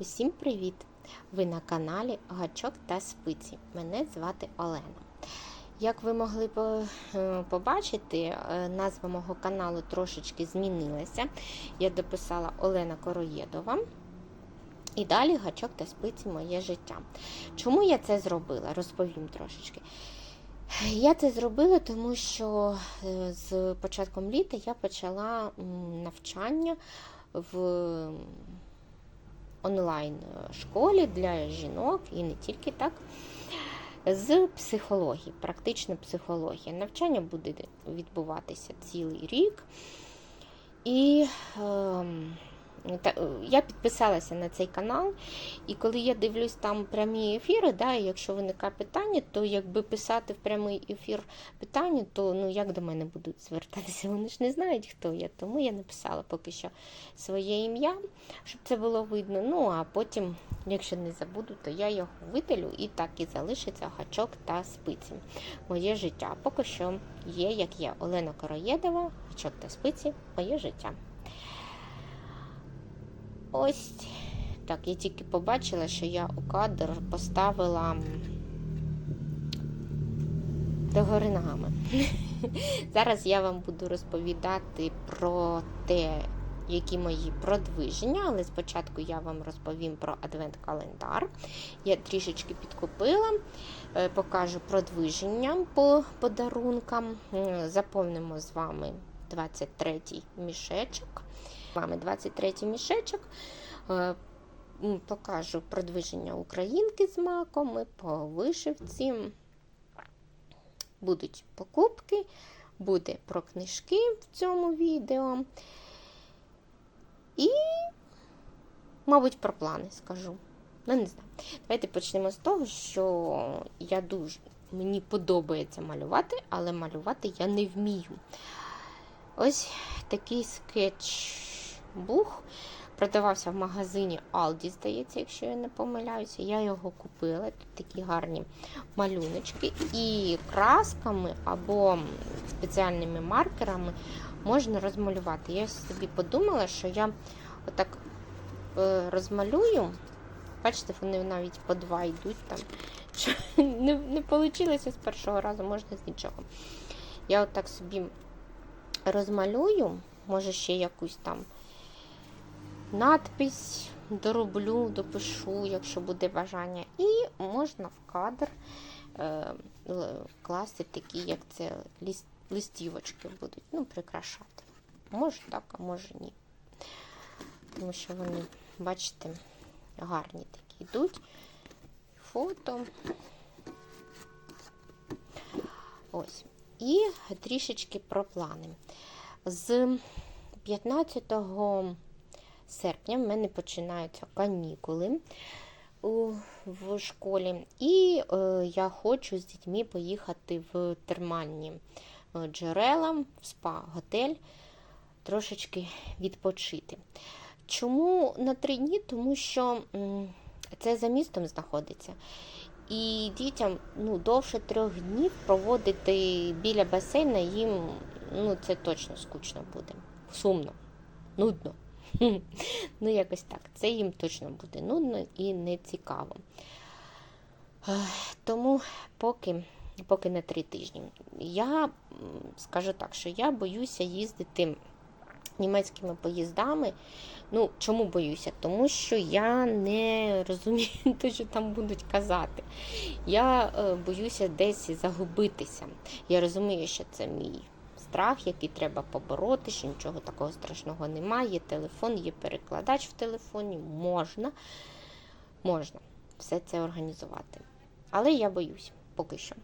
Усім привіт! Ви на каналі Гачок та Спиці. Мене звати Олена. Як ви могли е, побачити, е, назва мого каналу трошечки змінилася. Я дописала Олена Короєдова. І далі гачок та спиці моє життя. Чому я це зробила? Розповім трошечки. Я це зробила, тому що е, з початком літа я почала навчання в онлайн школі для жінок і не тільки так. З психології, практична психологія. Навчання буде відбуватися цілий рік. І е, я підписалася на цей канал, і коли я дивлюсь там прямі ефіри, да, і якщо виникає питання, то якби писати в прямий ефір питання, то ну як до мене будуть звертатися? Вони ж не знають, хто я. Тому я написала поки що своє ім'я, щоб це було видно. Ну а потім, якщо не забуду, то я його видалю і так і залишиться гачок та спиці. Моє життя. Поки що є, як є Олена Короєдова, гачок та спиці, моє життя. Ось так, я тільки побачила, що я у кадр поставила догори ногами. Зараз я вам буду розповідати про те, які мої продвиження, але спочатку я вам розповім про адвент-календар. Я трішечки підкупила, е, покажу продвиження по подарункам. Заповнимо з вами 23-й мішечок. З вами 23-й мішечок. Е, Покажу продвиження українки з маком і по вишивці. Будуть покупки, буде про книжки в цьому відео. І, мабуть, про плани скажу. Ну, не знаю. Давайте почнемо з того, що я дуже мені подобається малювати, але малювати я не вмію. Ось такий скетчбук продавався в магазині Aldi, здається, якщо я не помиляюся. Я його купила. Тут такі гарні малюночки. І красками або спеціальними маркерами можна розмалювати. Я собі подумала, що я отак е, розмалюю. Бачите, вони навіть по два йдуть там. Не, не вийшло з першого разу, можна з нічого. Я отак собі розмалюю, може ще якусь там надпись дороблю, допишу, якщо буде бажання. І можна в кадр е, класти такі, як це ліс- листівочки будуть, ну, прикрашати. Може так, а може ні. Тому що вони, бачите, гарні такі йдуть. Фото. Ось. І трішечки про плани. З 15 серпня в мене починаються канікули в школі. І е, я хочу з дітьми поїхати в термальні е, джерела, в спа-готель, трошечки відпочити. Чому на три дні? Тому що це за містом знаходиться. І дітям ну, довше трьох днів проводити біля басейна їм ну, це точно скучно буде. Сумно, нудно. Ну, якось так. Це їм точно буде нудно і не цікаво. Тому поки, поки на три тижні. Я скажу так, що я боюся їздити німецькими поїздами. Ну, чому боюся? Тому що я не розумію те, що там будуть казати. Я е, боюся десь загубитися. Я розумію, що це мій страх, який треба побороти, що нічого такого страшного немає. Є телефон, є перекладач в телефоні, можна, можна все це організувати. Але я боюсь поки що.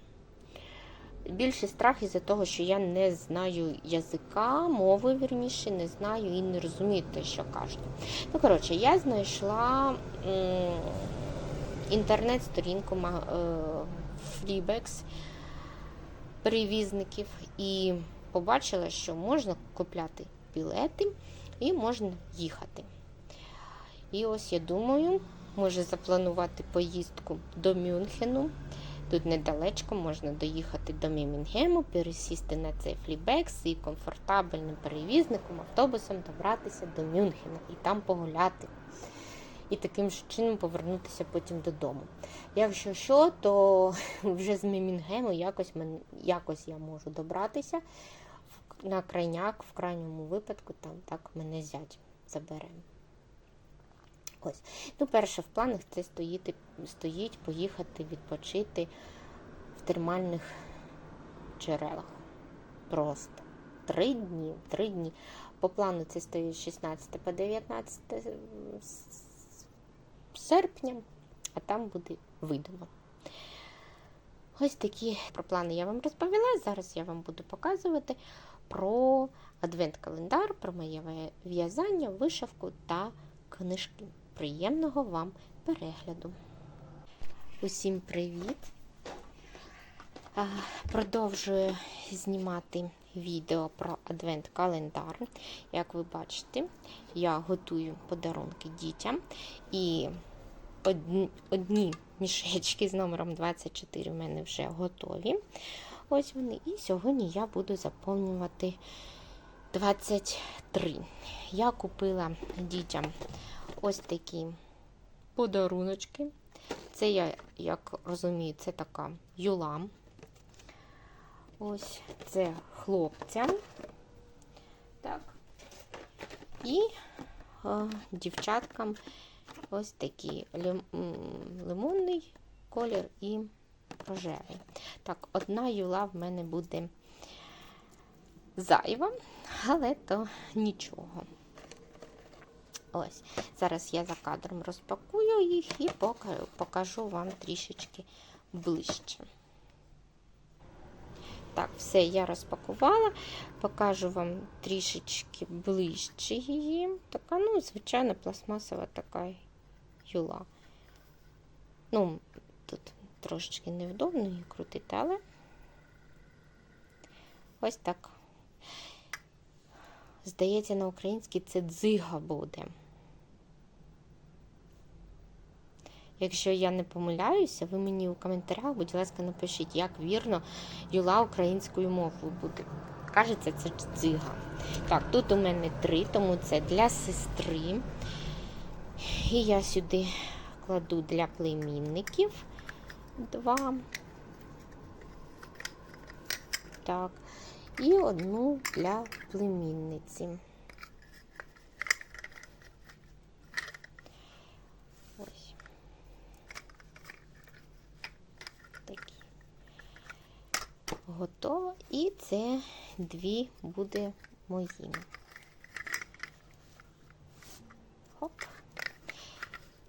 Більший страх із-за того, що я не знаю язика, мови вірніше, не знаю і не розумію те, що кажуть. Ну, коротше, я знайшла інтернет-сторінку е, Fleebex перевізників і побачила, що можна купляти білети і можна їхати. І ось я думаю, може запланувати поїздку до Мюнхену. Тут недалечко можна доїхати до Мімінгему, пересісти на цей флібекс і комфортабельним перевізником, автобусом добратися до Мюнхена і там погуляти. і таким ж чином повернутися потім додому. Якщо що, то вже з Мімінгему якось, якось я можу добратися на крайняк, в крайньому випадку, там так мене зять забере. Ось. Ну, перше в планах це стоїти, стоїть поїхати відпочити в термальних джерелах. Просто три дні. Три дні. По плану це стоїть з 16 по 19 серпня, а там буде видно. Ось такі про плани я вам розповіла. Зараз я вам буду показувати про адвент-календар, про моє в'язання, вишивку та книжки. Приємного вам перегляду. Усім привіт! Продовжую знімати відео про адвент-календар. Як ви бачите, я готую подарунки дітям. І одні, мішечки з номером 24 в мене вже готові. Ось. І сьогодні я буду заповнювати 23. Я купила дітям ось такі подаруночки. Це я, як розумію, це така юла. Ось це хлопцям. Так. І е, дівчаткам ось такі лим, лимонний колір і рожевий. Так, одна юла в мене буде зайва, але то нічого. Ось, зараз я за кадром розпакую їх і покажу вам трішечки ближче. Так, все, я розпакувала, покажу вам трішечки ближче її. Така, ну, звичайно, пластмасова така юла. Ну, трошечки невдобно її крутити, але ось так. Здається, на українській це дзига буде. Якщо я не помиляюся, ви мені у коментарях, будь ласка, напишіть, як вірно юла українською мовою буде. Кажеться, це дзига. Так, тут у мене три, тому це для сестри. І я сюди кладу для племінників два. Так. І одну для племінниці. Ось. Такі. Готово. І це дві буде мої. Хоп.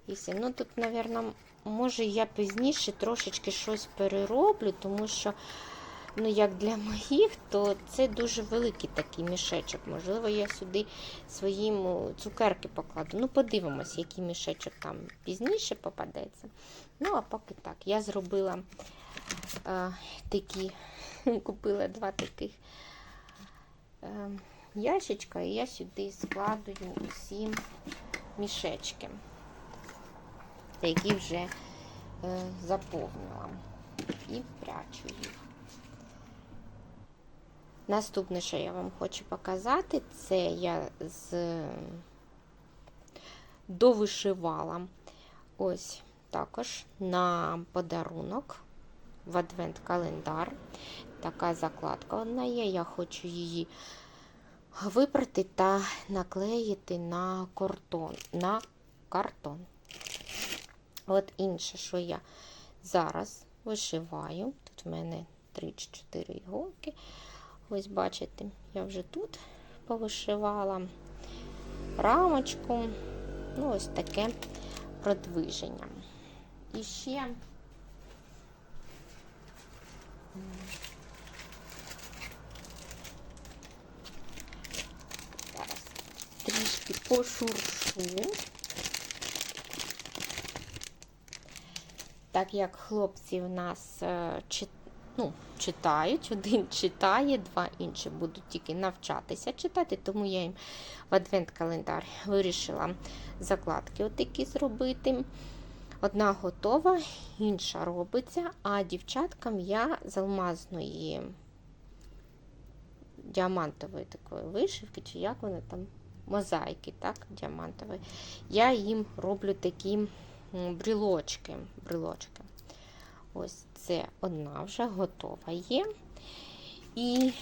І все. Ну тут, мабуть, може я пізніше трошечки щось перероблю, тому що, ну, як для моїх, то це дуже великий такий мішечок. Можливо, я сюди своїм цукерки покладу. Ну, подивимось, який мішечок там пізніше попадеться. Ну, а поки так. Я зробила е, такі, купила два таких е, ящичка, і я сюди складую усі мішечки які вже е, заповнила. І прячу їх. Наступне, що я вам хочу показати, це я з довишивала ось також на подарунок в адвент-календар. Така закладка одна є. Я хочу її випрати та наклеїти на картон. На картон. От інше, що я зараз вишиваю. Тут в мене 3 чи 4 іголки. Ось бачите, я вже тут повишивала рамочку. Ну, ось таке продвиження. І ще зараз трішки пошуршу. Так як хлопці в нас е, ну, читають, один читає, два інші будуть тільки навчатися читати, тому я їм в адвент-календар вирішила закладки отакі зробити. Одна готова, інша робиться, а дівчаткам я з алмазної діамантової такої вишивки, чи як вона там мозаїки, так, діамантові, я їм роблю такі брілочки. брілочки. Ось це одна вже готова є. І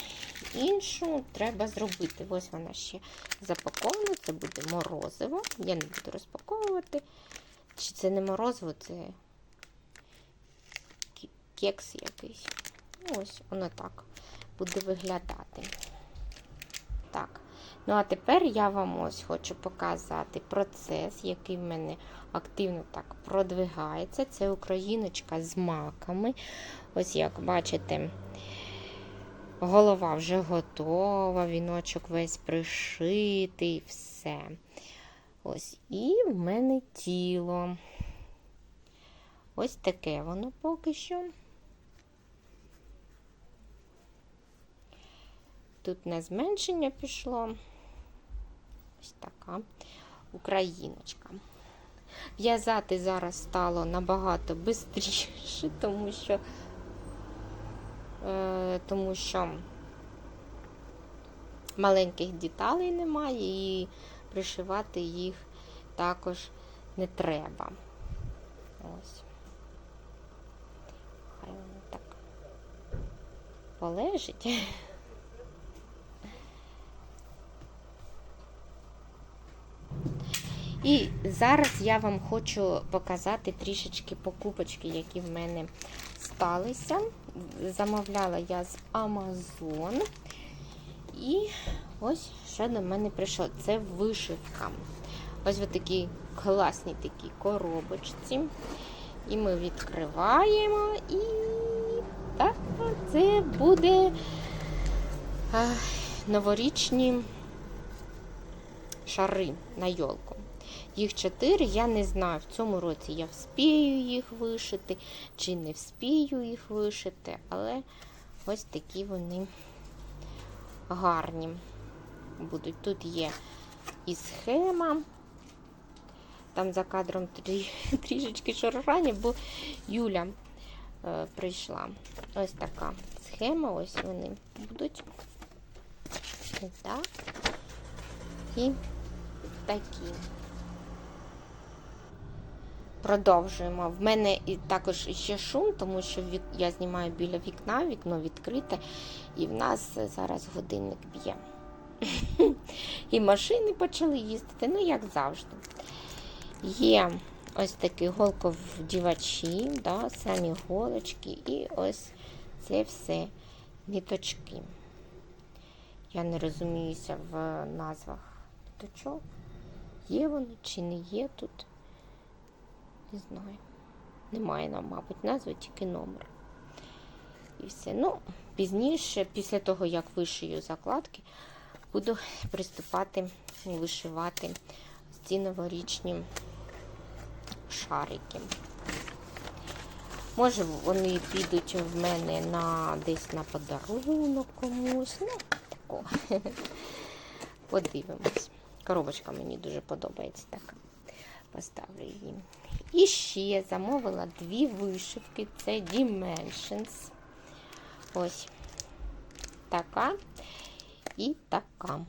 іншу треба зробити. Ось вона ще запакована, це буде морозиво. Я не буду розпаковувати. Чи це не морозиво, це кекс якийсь. Ось воно так буде виглядати. Так. Ну, а тепер я вам ось хочу показати процес, який в мене активно так продвигається. Це україночка з маками. Ось як бачите, голова вже готова, віночок весь пришитий, все. Ось, і в мене тіло. Ось таке воно поки що. Тут на зменшення пішло. Ось така україночка. В'язати зараз стало набагато швидше, тому що, е, тому що маленьких деталей немає і пришивати їх також не треба. Ось. Хай воно так полежить. І зараз я вам хочу показати трішечки покупочки, які в мене сталися. Замовляла я з Amazon. І ось що до мене прийшло. Це вишивка. Ось в такій класній такій коробочці. І ми відкриваємо. І так, це буде новорічні шари на йолку. Їх чотири, я не знаю, в цьому році я вспію їх вишити, чи не вспію їх вишити, але ось такі вони гарні будуть. Тут є і схема. Там за кадром трі, трішечки шуршання, бо Юля е, прийшла. Ось така схема, ось вони будуть. Ось так. І такі. Продовжуємо. В мене і також ще шум, тому що я знімаю біля вікна, вікно відкрите, і в нас зараз годинник б'є. І машини почали їздити, ну, як завжди. Є ось такі голковдівачі, да, самі голочки, і ось це все ниточки. Я не розуміюся в назвах ниточок. Є вони чи не є тут. Не знаю. Немає нам, мабуть, назви, тільки номер. І все. Ну, пізніше, після того, як вишию закладки, буду приступати вишивати ці новорічні шарики. Може, вони підуть в мене на десь на подарунок комусь. Ну, такого. Подивимось. Коробочка мені дуже подобається така. Поставлю її. І ще замовила дві вишивки. Це Dimensions. Ось така і така.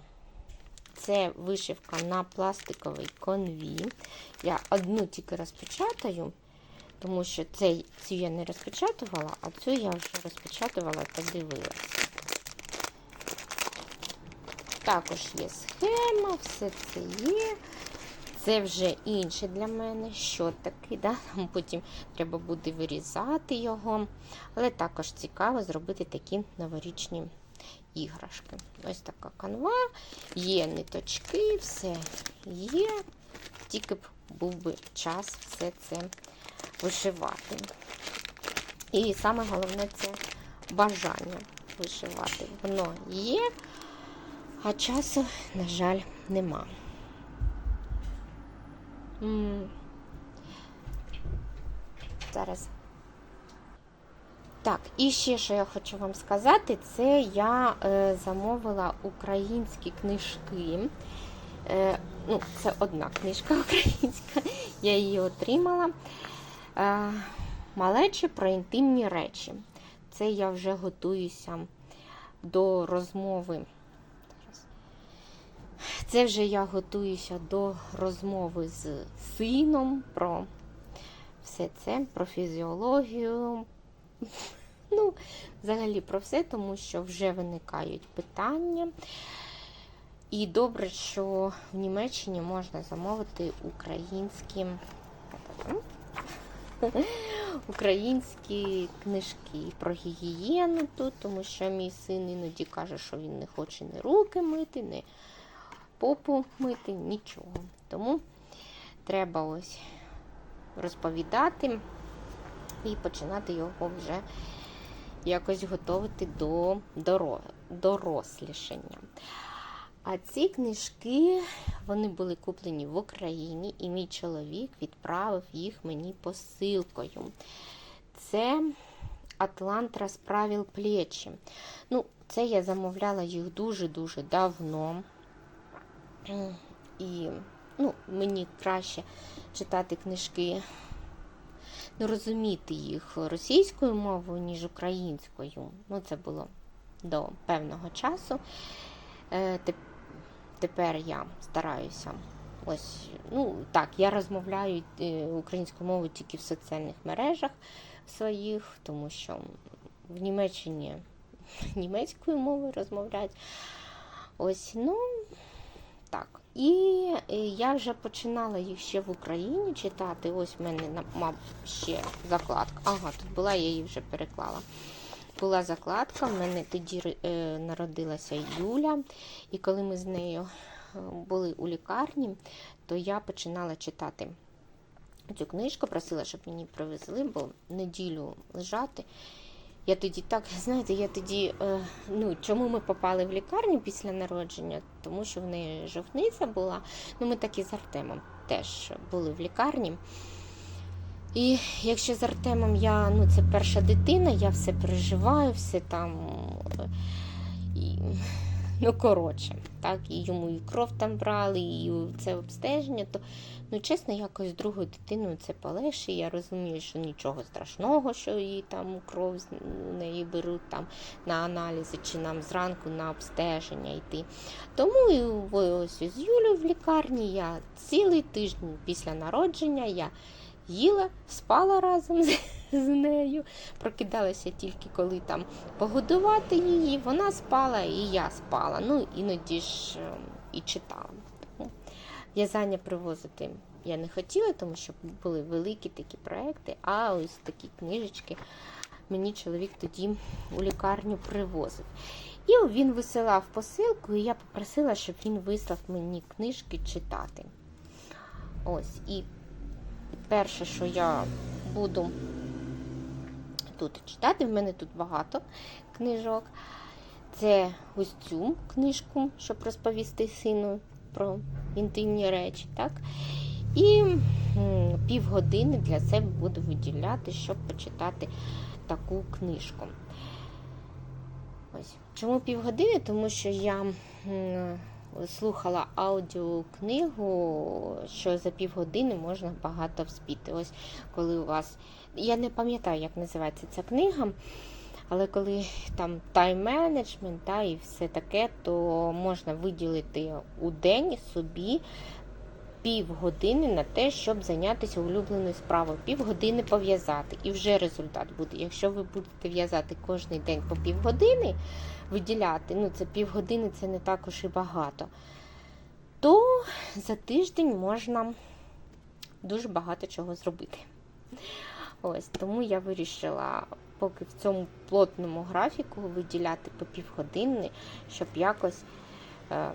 Це вишивка на пластиковий конві. Я одну тільки розпечатаю, тому що цей, цю я не розпечатувала, а цю я вже розпечатувала та дивилася. Також є схема, все це є. Це вже інше для мене, що таке, да? Потім треба буде вирізати його. Але також цікаво зробити такі новорічні іграшки. Ось така канва, є ниточки, все є. Тільки б був би час все це вишивати. І саме головне це бажання вишивати. Воно є, а часу, на жаль, нема. Зараз. Так, і ще, що я хочу вам сказати, це я е, замовила українські книжки. Е, ну, Це одна книжка українська, я її отримала. Е, Малечі про інтимні речі. Це я вже готуюся до розмови. Це вже я готуюся до розмови з сином про все це, про фізіологію. Ну, взагалі про все, тому що вже виникають питання. І добре, що в Німеччині можна замовити українські українські книжки про гігієну тому що мій син іноді каже, що він не хоче ні руки мити, ні попу мити, нічого. Тому треба ось розповідати і починати його вже якось готувати до дорослішання. А ці книжки вони були куплені в Україні, і мій чоловік відправив їх мені посилкою. Це Атлант розправив плечі. Ну, Це я замовляла їх дуже-дуже давно. І ну, мені краще читати книжки, ну, розуміти їх російською мовою, ніж українською. Ну, Це було до певного часу. Е, тепер я стараюся. Ось, ну так, я розмовляю е, українською мовою тільки в соціальних мережах своїх, тому що в Німеччині німецькою мовою розмовляють. Ось, ну так. І е, я вже починала їх ще в Україні читати. Ось в мене мав ще закладка. Ага, тут була, я її вже переклала була закладка, в мене тоді е, народилася Юля, і коли ми з нею е, були у лікарні, то я починала читати цю книжку, просила, щоб мені привезли, бо неділю лежати. Я тоді так, знаєте, я тоді, е, ну, чому ми попали в лікарню після народження? Тому що в неї жовтниця була. Ну, ми так і з Артемом теж були в лікарні. І якщо з Артемом я, ну це перша дитина, я все переживаю, все там. І, Ну, коротше, так, і йому і кров там брали, і це обстеження, то, ну, чесно, якось другою дитиною це полегше. Я розумію, що нічого страшного, що її там кров з неї беруть там на аналізи, чи нам зранку на обстеження йти. Тому і ось з Юлею в лікарні я цілий тиждень після народження я їла, спала разом з, з нею, прокидалася тільки коли там погодувати її, вона спала і я спала. Ну, іноді ж ем, і читала. В'язання привозити я не хотіла, тому що були великі такі проекти, а ось такі книжечки мені чоловік тоді у лікарню привозив. І він висилав посилку, і я попросила, щоб він вислав мені книжки читати. Ось, і перше, що я буду тут читати, в мене тут багато книжок. Це ось цю книжку, щоб розповісти сину про інтимні речі. так? І півгодини для себе буду виділяти, щоб почитати таку книжку. Ось. Чому півгодини? Тому що я слухала аудіокнигу, що за півгодини можна багато вспіти. Ось коли у вас. Я не пам'ятаю, як називається ця книга, але коли там тайм-менеджмент та, і все таке, то можна виділити у день собі. Півгодини на те, щоб зайнятися улюбленою справою, півгодини пов'язати. І вже результат буде. Якщо ви будете в'язати кожен день по півгодини, виділяти, ну це півгодини, це не також і багато, то за тиждень можна дуже багато чого зробити. Ось, Тому я вирішила, поки в цьому плотному графіку виділяти по півгодини, щоб якось. Е,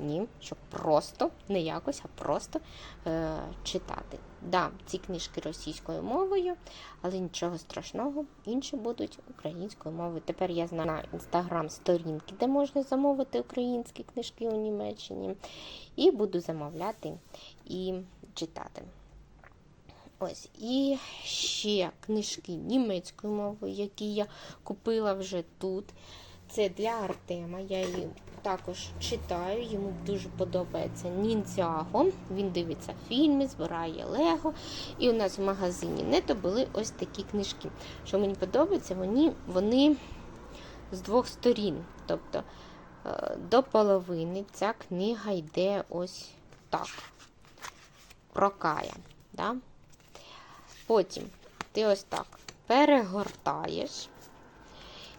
ні, щоб просто, не якось, а просто е, читати. Да, ці книжки російською мовою, але нічого страшного, інші будуть українською мовою. Тепер я знаю на інстаграм-сторінки, де можна замовити українські книжки у Німеччині. І буду замовляти і читати. Ось, І ще книжки німецькою мовою, які я купила вже тут. Це для Артема. Я її також читаю, йому дуже подобається Ніндзяго. Він дивиться фільми, збирає Лего. І у нас в магазині Нето були ось такі книжки. Що мені подобається, вони, вони з двох сторін. Тобто е, до половини ця книга йде ось так. Про Кая. Да? Потім ти ось так перегортаєш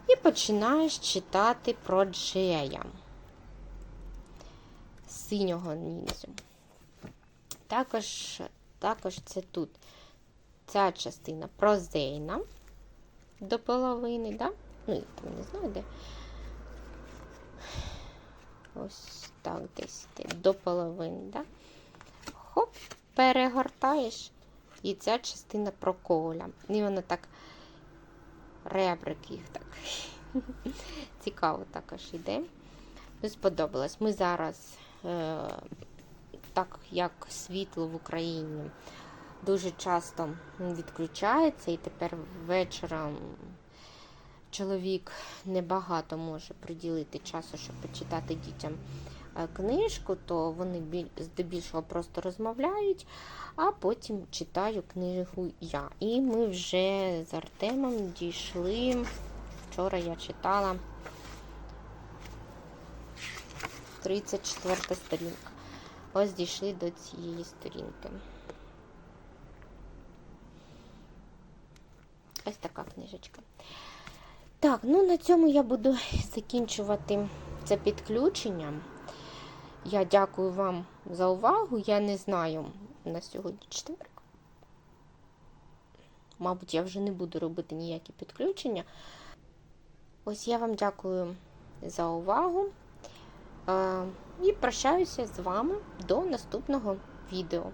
і починаєш читати про Джея синього ніндзю. Також, також це тут ця частина про Зейна до половини, да? ну, я там не знаю, де. Ось так десь до половини, да? Хоп, перегортаєш, і ця частина про коля. І воно так ребрик їх так. Цікаво також йде. Мені сподобалось. Ми зараз, е, так як світло в Україні дуже часто відключається, і тепер вечором чоловік небагато може приділити часу, щоб почитати дітям книжку, то вони здебільшого просто розмовляють, а потім читаю книгу я. І ми вже з Артемом дійшли. Вчора я читала 34 сторінка. Ось дійшли до цієї сторінки. Ось така книжечка. Так, ну на цьому я буду закінчувати це підключення. Я дякую вам за увагу. Я не знаю на сьогодні четверг. Мабуть, я вже не буду робити ніякі підключення. Ось я вам дякую за увагу. Е, І прощаюся з вами до наступного відео.